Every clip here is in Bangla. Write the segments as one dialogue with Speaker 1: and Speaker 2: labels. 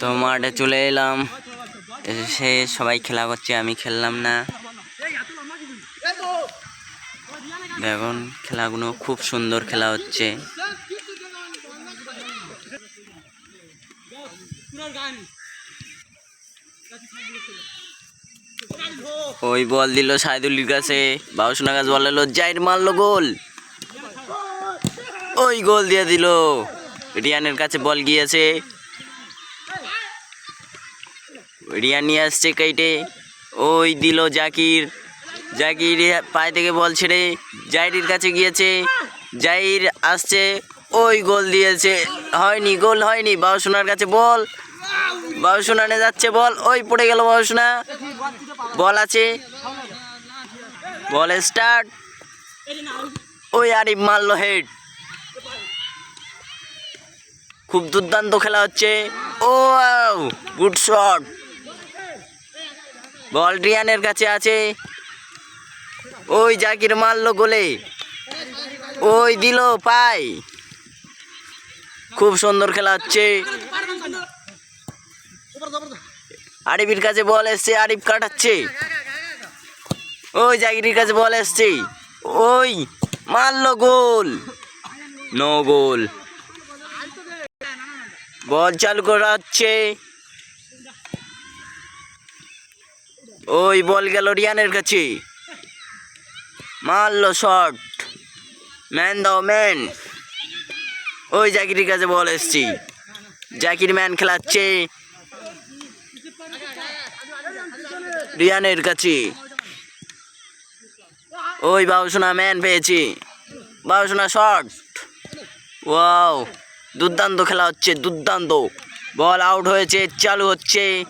Speaker 1: তো মাঠে চলে এলাম। এসে সবাই খেলা করছে, আমি খেললাম না। দেখুন, খেলাগুলো খুব সুন্দর খেলা হচ্ছে। ওই বল দিল সাইদুলির কাছে। বাউসোনা গাছ বল এলো জাইট মারলো গোল। ওই গোল দিয়ে দিল। রিয়ানের কাছে বল গিয়েছে। রিয়ান নিয়ে আসছে কেটে। ওই দিল জাকির। জাকির পায়ে থেকে বল ছেড়ে জাইরির কাছে গিয়েছে। জাইর আসছে, ওই গোল দিয়েছে। হয়নি, গোল হয়নি। বাউসোনার কাছে বল। বাউসোনানে যাচ্ছে বল। ওই পড়ে গেল বাউসোনা। বল আছে। Ball start. ওই আরিফ মারল হেড। খুব দুর্দান্ত খেলা হচ্ছে। ও গুড শট। বল কাছে আছে। ওই জাকির মারলো গোলে। ওই দিল পাই খুব সুন্দর খেলা হচ্ছে। আরিফির কাছে বল এসছে, আরিফ কাটাচ্ছে। ওই জাকিরের কাছে বল এসছে। ওই মারলো গোল। নো গোল। বল চালু করা হচ্ছে। ওই বল গেল রিয়ানের কাছে। মারলো শট। ম্যান দাও, ম্যান। ওই জাকিরের কাছে বল এসছি। জাকির ম্যান খেলাচ্ছে। রিয়ানের কাছে। ওই বাবুসোনা ম্যান পেয়েছি। বাবুসোনা শট। ওয়াও, দুর্দান্ত খেলা হচ্ছে, দুর্দান্ত। বল আউট হয়েছে, চালু হচ্ছে।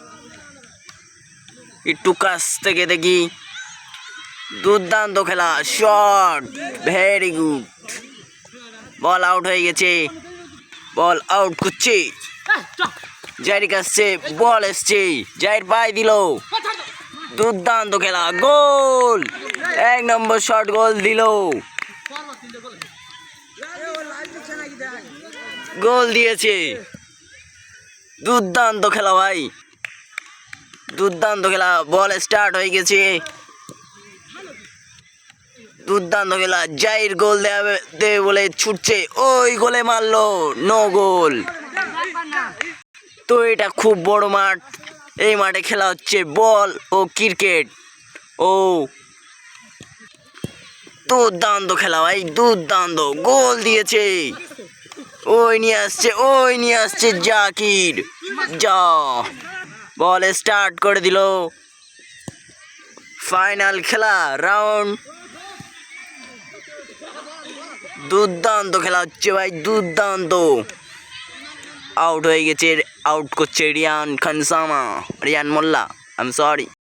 Speaker 1: একটু কাছ থেকে দেখি। দুর্দান্ত খেলা shot very good ball out হয়ে গেছে। বল আউট করছে। জাইরিক আসছে বল এসছে। জাইর পাই দিল। দুর্দান্ত খেলা, গোল। এক নম্বর শট গোল দিল। গোল দিয়েছে। দুর্দান্ত খেলা ভাই। দুর্দান্ত খেলা বল স্টার্ট হয়ে গেছে। দুর্দান্ত খেলা জাইর গোল দেবে বলে ছুটছে, ওই গোলে মারলো নো গোল তো এটা খুব বড় মাঠ, এই মাঠে খেলা হচ্ছে বল ও ক্রিকেট ও, দুর্দান্ত খেলা ভাই, দুর্দান্ত, গোল দিয়েছে। ওই নিয়ে আসছে, ওই নিয়ে আসছে জাকির। যা। বল স্টার্ট করে দিল। ফাইনাল খেলা, রাউন্ড। দুর্দান্ত খেলা হচ্ছে ভাই, দুর্দান্ত। আউট হয়ে গেছে আউট করছে Riyan Khansama, Riyan Molla I am sorry